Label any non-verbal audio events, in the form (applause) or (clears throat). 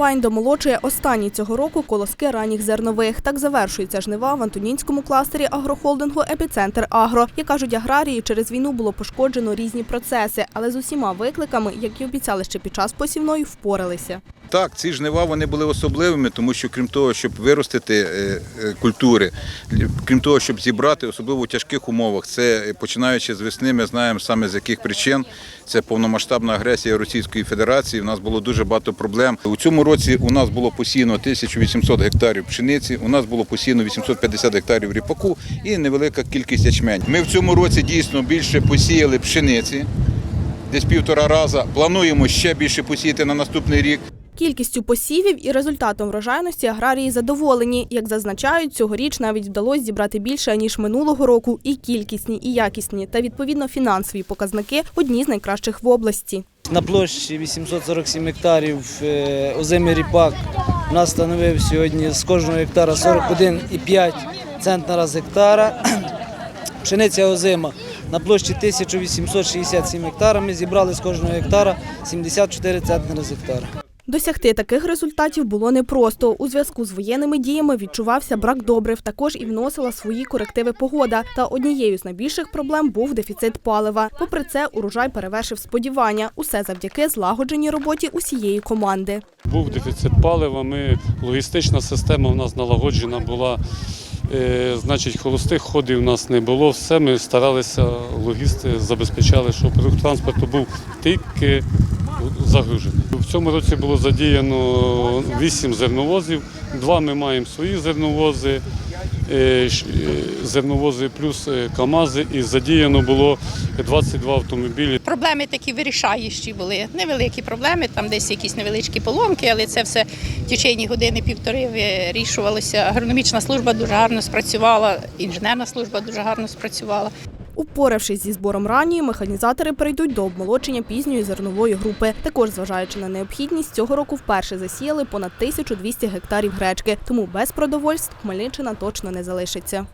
комбайн домолочує останні цього року колоски ранніх зернових. Так завершується жнива в Антонінському кластері агрохолдингу Епіцентр Агро. Як кажуть аграрії, через війну було пошкоджено різні процеси, але з усіма викликами, як і обіцяли ще під час посівної, впоралися. Так, ці жнива вони були особливими, тому що крім того, щоб виростити е, е, культури, крім того, щоб зібрати, особливо в тяжких умовах, це е, починаючи з весни, ми знаємо саме з яких причин. Це повномасштабна агресія Російської Федерації. У нас було дуже багато проблем. У цьому році у нас було посіяно 1800 гектарів пшениці, у нас було посіяно 850 гектарів ріпаку і невелика кількість ячмень. Ми в цьому році дійсно більше посіяли пшениці, десь півтора рази. Плануємо ще більше посіяти на наступний рік. Кількістю посівів і результатом врожайності аграрії задоволені. Як зазначають, цьогоріч навіть вдалося зібрати більше ніж минулого року. І кількісні, і якісні, та відповідно фінансові показники одні з найкращих в області. На площі 847 гектарів е, озимий ріпак у нас становив сьогодні з кожного гектара 41,5 центнера з гектара. (clears throat) Пшениця озима на площі 1867 гектарів. Ми зібрали з кожного гектара 74 центнера з гектара. Досягти таких результатів було непросто. У зв'язку з воєнними діями відчувався брак добрив. Також і вносила свої корективи погода. Та однією з найбільших проблем був дефіцит палива. Попри це, урожай перевершив сподівання. Усе завдяки злагодженій роботі усієї команди. Був дефіцит палива. Ми логістична система у нас налагоджена була. Е, значить, холостих ходів у нас не було. Все ми старалися, логісти забезпечали, щоб рух транспорту був тільки загружений. В цьому році було задіяно 8 зерновозів. Два ми маємо свої зерновози, е, е, зерновози плюс е, КАМАЗи, і задіяно було 22 автомобілі. Проблеми такі вирішаючі були. Невеликі проблеми, там десь якісь невеличкі поломки, але це все в течение години-півтори вирішувалося. Агрономічна служба дуже гарно спрацювала, інженерна служба дуже гарно спрацювала. Упоравшись зі збором ранії, механізатори перейдуть до обмолочення пізньої зернової групи. Також, зважаючи на необхідність, цього року вперше засіяли понад 1200 гектарів гречки. Тому без продовольств Хмельниччина точно не залишиться.